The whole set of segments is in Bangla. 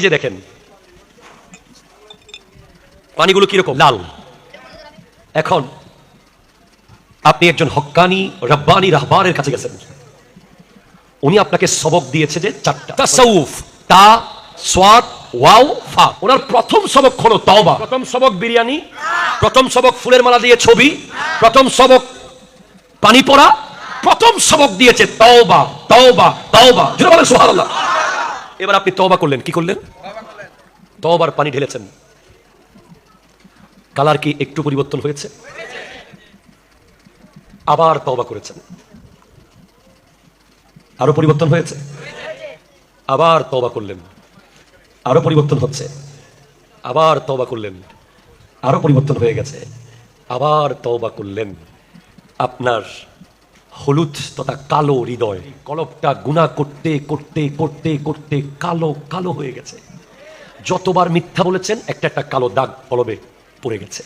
যে দেখেন, পানিগুলো কীরকম? লাল। এখন আপনি একজন হক্কানি রব্বানি, রাহবারের কাছে গেছেন। উনি আপনাকে সবক দিয়েছে যে চারটা। ওয়াও, ফা। ওনার প্রথম সবক হলো তওবা। প্রথম সবক বিরিয়ানি, প্রথম সবক ফুলের মালা দিয়ে ছবি, প্রথম সবক পানি পড়া, প্রথম সবক দিয়েছে তওবা তওবা তওবা। জোরে বলেন সুবহানাল্লাহ। এবার আপনি তবা করলেন, কি করলেন? তবার পানি ঢেলেছেন। কালার কি একটু পরিবর্তন হয়েছে? আবার তওবা করেছেন। আরও পরিবর্তন হয়েছে? আবার তবা করলেন। আরও পরিবর্তন হচ্ছে। আবার তবা করলেন। আরও পরিবর্তন হয়ে গেছে। আবার তবা করলেন। আপনার হলুদ তথা কালো হৃদয়। কলপটা গুণা করতে করতে করতে করতে কালো কালো হয়ে গেছে। যতবার মিথ্যা বলেছেন, একটা একটা কালো দাগ কলবে পড়ে গেছে।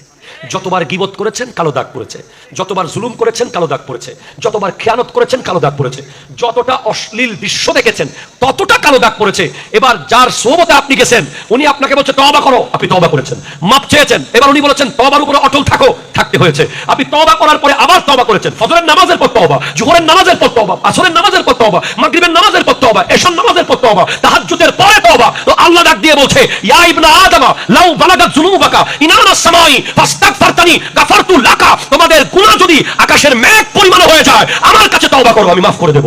যতবার গিবত করেছেন, কালো দাগ পড়েছে। যতবার জুলুম করেছেন, কালো দাগ পড়েছে। যতবার খেয়ানত করেছেন, কালো দাগ পড়েছে। যতটা অশ্লীল দৃশ্য দেখেছেন, ততটা কালো দাগ পড়েছে। এবার যার সোবতে আপনি গেছেন, উনি আপনাকে বলছে তবা করো। আপনি তবা করেছেন। মাপ চেয়েছেন। এবার উনি বলেছেন তবার উপরে অটল থাকো, থাকতে হয়েছে। আপনি তবা করার পরে আবার তবা করেছেন। ফজরের নামাজের পর তবা জোহরের নামাজের পর তবা আসরের নামাজের পর তবা মাগরিবের নামাজের পর তবা এশার নামাজের পর তবা তাহাজ্জুদের পরে তবা আল্লাহ ডাক দিয়ে বলছে ইয়া ইবনা আদমা লাউ যুনুবাকা ইনানা সামাই ফাস্তাগফারতানি গাফারতু লাকা তোমাদের গুনাহ যদি আকাশের মেঘ পরিমাণ হয়ে যায় আমার কাছে তওবা করো আমি মাফ করে দেব।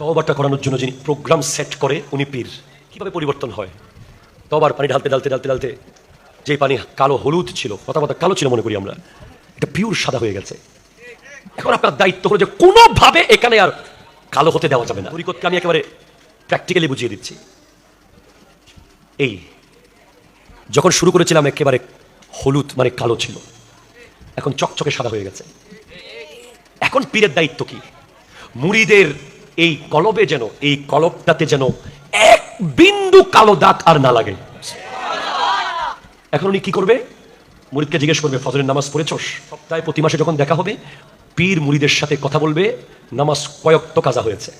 তওবাটা করানোর জন্য যিনি প্রোগ্রাম সেট করে উনি পীর। কীভাবে পরিবর্তন হয়? তবার পানি ঢালতে ঢালতে ঢালতে ঢালতে যে পানি কালো হলুদ ছিল কথা কথা কালো ছিল মনে করি আমরা এটা পিওর সাদা হয়ে গেছে। এখন আপনার দায়িত্ব হলো যে কোনোভাবে এখানে আর কালো হতে দেওয়া যাবে না। তরিকতকে আমি একেবারে প্র্যাকটিক্যালি বুঝিয়ে দিচ্ছি। এই, যখন শুরু করেছিলাম একেবারে হলুদ মানে কালো ছিল, এখন চকচকে সাদা হয়ে গেছে। এখন পীরের দায়িত্ব কি? মুড়িদের এই কলবে যেন, এই কলবটাতে যেন এক বিন্দু কালো দাগ আর না লাগে। এখন উনি কি করবে? মুরিদকে জিজ্ঞেস করবে, ফজরের নামাজ পড়েছস? সপ্তাহে প্রতি মাসে যখন দেখা হবে, পীর মুরিদের সাথে কথা বলবে, নামাজ কয়ক্ত কাজা হয়েছে।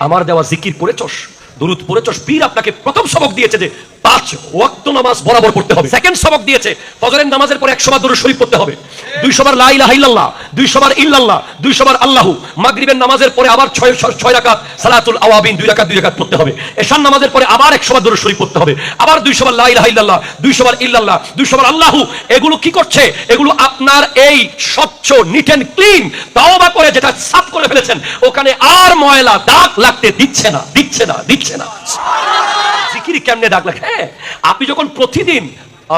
আমার দেওয়া জিকির পড়েছস? দুরুদ পড়েছ পীর আপনাকে প্রথম সবক দিয়েছে যে পাঁচ ওয়াক্ত নামাজ বরাবর পড়তে হবে। সেকেন্ড সবক দিয়েছে, ফজরের নামাজের পর একশো বার দরুদ শরীফ পড়তে হবে। দুইশো বার লা ইলাহা ইল্লাল্লাহ, দুইশো বার ইল্লাল্লাহ, দুইশো বার আল্লাহু। মাগরিবের নামাজের পরে আবার ছয় ছয়- রাকাত, সালাতুল আওয়াবিন, দুই রাকাত দুই রাকাত পড়তে হবে। এশান নামাজের পরে আবার একশো বার দরুদ শরীফ পড়তে হবে। আবার দুইশো বার লা ইলাহা ইল্লাল্লাহ, দুইশো বার ইল্লাল্লাহ, দুইশো বার আল্লাহু। এগুলো কি করছে? এগুলো আপনার এই স্বচ্ছ নিট এন্ড ক্লিন তাওবা করে যেটা সাফ করে ফেলেছেন, ওখানে আর ময়লা দাগ লাগতে দিচ্ছে না দিচ্ছে না দিচ্ছে না। জিকির কেমনে দাগ লাগে? হ্যাঁ আপনি যখন প্রতিদিন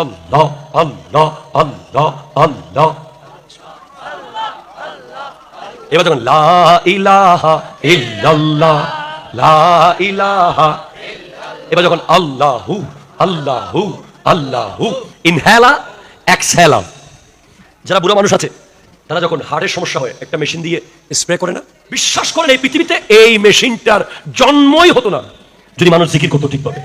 আল্লাহ আল্লাহ আল্লাহ আল্লাহ, এবার যখন লা ইলাহা ইল্লাল্লাহ, লা ইলাহা এবার যখন আল্লাহু আল্লাহু আল্লাহু, ইনহেলা, এক্সহেলা, যারা বুড়ো মানুষ আছে, তারা যখন হাড়ের সমস্যা হয়, একটা মেশিন দিয়ে স্প্রে করে না, বিশ্বাস করেন এই পৃথিবীতে এই মেশিনটার জন্মই হতো না। যদি মানুষ জিকির করতো ঠিকভাবে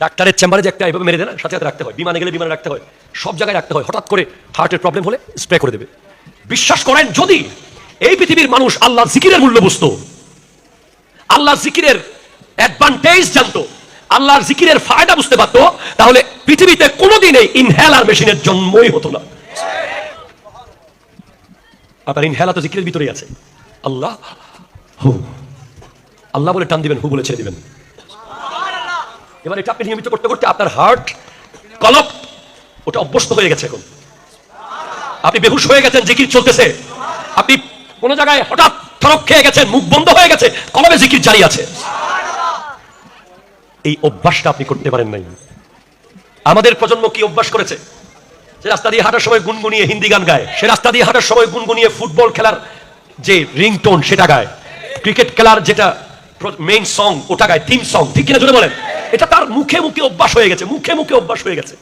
ডাক্তারের চেম্বারে যে একটা এভাবে মেরে দেয় না, সাথে সাথে রাখতে হয়। বিমানে গেলে বিমানে রাখতে হয়। সব জায়গায় রাখতে হয়। হঠাৎ করে হার্টের প্রবলেম হলে স্প্রে করে দেবে। বিশ্বাস করেন, যদি এই পৃথিবীর মানুষ আল্লাহ জিকিরের মূল্য বুঝতো আল্লাহ জিকিরের অ্যাডভান্টেজ জানতো, আল্লাহর জিকিরের ফায়দা বুঝতে পারতো, তাহলে পৃথিবীতে কোনোদিন এই ইনহেলার মেশিনের জন্মই হতো না। আপনার ইনহেলা তো জিকিরের ভিতরেই আছে। আল্লাহ, হু। আল্লাহ বলে টান দিবেন, হু বলে ছেড়ে দিবেন। এবার এটা আপনি নিয়মিত করতে করতে আপনার হার্ট, কলপ, ওটা অভ্যস্ত হয়ে গেছে এখন। আপনি বেহুশ হয়ে গেছেন, জিকির চলতেছে। আপনি কোন জায়গায় হঠাৎ থরক খেয়ে গেছেন, মুখ বন্ধ হয়ে গেছে কলবে জিকির জারি আছে। এই অভ্যাসটা আপনি করতে পারেন নাই। আমাদের প্রজন্ম কি অভ্যাস করেছে? যে রাস্তা দিয়ে হাঁটার সময় গুনগুনিয়ে হিন্দি গান গায়, সে রাস্তা দিয়ে হাঁটার সময় গুনগুনিয়ে ফুটবল খেলার যে রিংটোন সেটা গায়, ক্রিকেট খেলার যেটা মেইন সং ওটা গায় থিম সং ঠিক কিনা জোরে বলেন এটা তার মুখে মুখে অভ্যাস হয়ে গেছে মুখে মুখে অভ্যাস হয়ে গেছে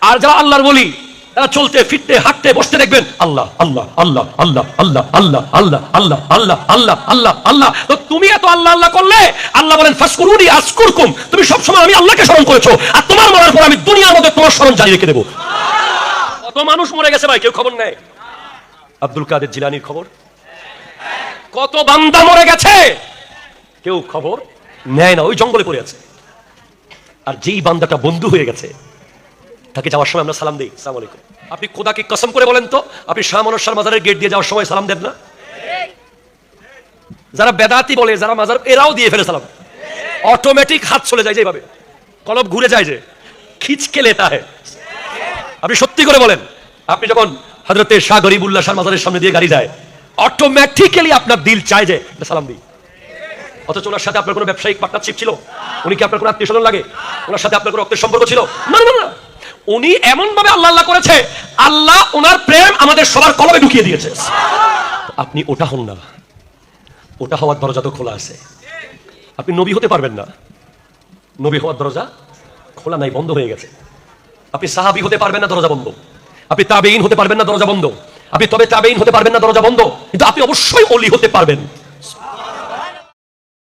আর যারা আল্লাহর বলি তারা চলতে ফিরতে হাঁটতে বসতে দেখবেন আল্লাহ আল্লাহ আল্লাহ আল্লাহ আল্লাহ আল্লাহ আল্লাহ আল্লাহ আল্লাহ আল্লাহ আল্লাহ আল্লাহ তো তুমি এত আল্লাহ আল্লাহ করলে আল্লাহ বলেন ফাসকুরুনি আসকুরকুম তুমি সবসময় আমি আল্লাহকে স্মরণ করেছ আর তোমার মরার পর আমি দুনিয়ার মধ্যে তোমার স্মরণ জারি রেখে দেবো কত মানুষ মরে গেছে ভাই কেউ খবর নেই আব্দুল কাদের জিলানির খবর কত বান্দা মরে গেছে কেউ খবর? নেয় না, ওই জঙ্গলে পড়ে আছে। আর যেই বান্দাটা বন্ধু হয়ে গেছে, তাকে যাওয়ার সময় আমরা সালাম দিই। সালাম আলাইকুম। আপনি খোদাকে কসম করে বলেন তো, আপনি শাহ মনসার মাজারের গেট দিয়ে যাওয়ার সময় সালাম দেন না? যারা বেদাতি বলে, যারা মাজার, এরাও দিয়ে ফেলে সালাম। অটোমেটিক হাত চলে যায় যেভাবে। কলব ঘুরে যায় যে, খিচকে লেতা হয় আপনি সত্যি করে বলেন, আপনি যখন হজরতে শাহ গরিবুল্লাহ শাহ মাজারের সামনে দিয়ে গাড়ি যায় অটোমেটিক্যালি আপনার দিল চায় যে সালাম দিই। অথচ ওনার সাথে আপনার কোনো ব্যবসায়িক পার্টনারশিপ ছিল? উনি কি আপনার কোনো আত্মীয় স্বজন লাগে? ওনার সাথে আপনার কোনো রক্তের সম্পর্ক ছিল? না না না উনি এমন ভাবে আল্লাহ আল্লাহ করেছে, আল্লাহ ওনার প্রেম আমাদের সবার কলবে ঢুকিয়ে দিয়েছে। আপনি ওটা হন না। ওটা হওয়ার দরজা তো খোলা আছে। আপনি নবী হতে পারবেন না। নবী হওয়ার দরজা খোলা নাই, বন্ধ হয়ে গেছে। আপনি সাহাবি হতে পারবেন না, দরজা বন্ধ। আপনি তাবেইন হতে পারবেন না, দরজা বন্ধ। আপনি তবে তাবেইন হতে পারবেন না, দরজা বন্ধ। কিন্তু আপনি অবশ্যই অলি হতে পারবেন।